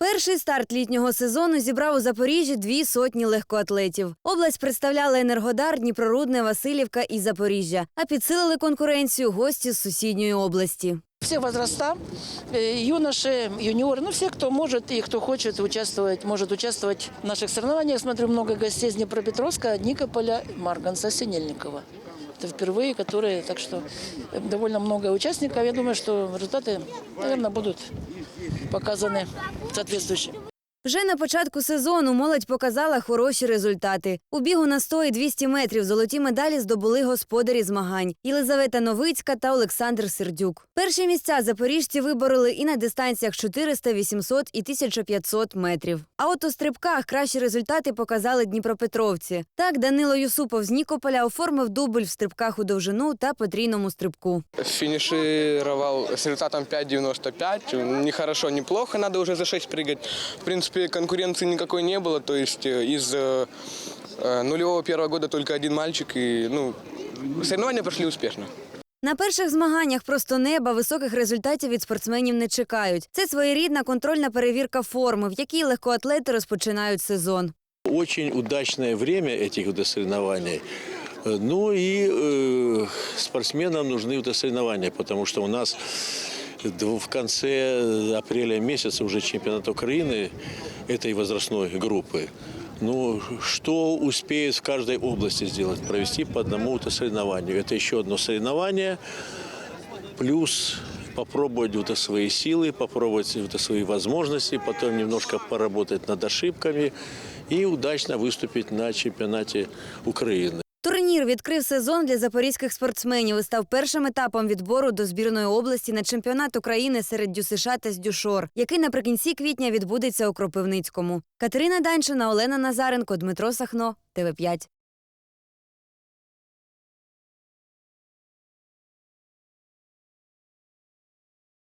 Перший старт літнього сезону зібрав у Запоріжжі дві сотні легкоатлетів. Область представляли Енергодар, Дніпрорудне, Васильівка і Запоріжжя. А підсилили конкуренцію гості з сусідньої області. Все возраста, э, юноши, юниоры, ну все, кто может и кто хочет участвовать, может участвовать в наших соревнованиях. Смотрю, много гостей из Днепропетровска, Никополя, Марганца, Синельникова. Это впервые, которые, так что э, довольно много участников. Я думаю, что результаты, наверное, будут показаны соответствующие. Вже на початку сезону молодь показала хороші результати. У бігу на 100 і 200 метрів золоті медалі здобули господарі змагань Єлизавета Новицька та Олександр Сердюк. Перші місця запоріжці вибороли і на дистанціях 400, 800 і 1500 метрів. А от у стрибках кращі результати показали дніпропетровці. Так Данило Юсупов з Нікополя оформив дубль в стрибках у довжину та потрійному стрибку. Финишировал с результатом 5.95. Не хорошо, не плохо, надо уже за 6 прыгать. В принципе, конкуренции никакой не было. То есть э, из э, э, нулевого первого года только один мальчик. И, ну, соревнования прошли успешно. На перших змаганнях просто неба високих результатів від спортсменів не чекають. Це своєрідна контрольна перевірка форми, в якій легкоатлети розпочинають сезон. Очень удачное время этих вот соревнований. Э, Ну и э, спортсменам нужны вот соревнования, потому что у нас д- в конце апреля месяца уже чемпионат Украины этой возрастной группы. Ну, что успеет в каждой области сделать? Провести по одному вот соревнованию. Это еще одно соревнование, плюс попробовать вот свои силы, попробовать вот свои возможности, потом немножко поработать над ошибками и удачно выступить на чемпионате Украины. Турнір відкрив сезон для запорізьких спортсменів і став першим етапом відбору до збірної області на чемпіонат України серед Дюсиша та Здюшор, який наприкінці квітня відбудеться у Кропивницькому. Катерина Данчина, Олена Назаренко, Дмитро Сахно, ТВ5.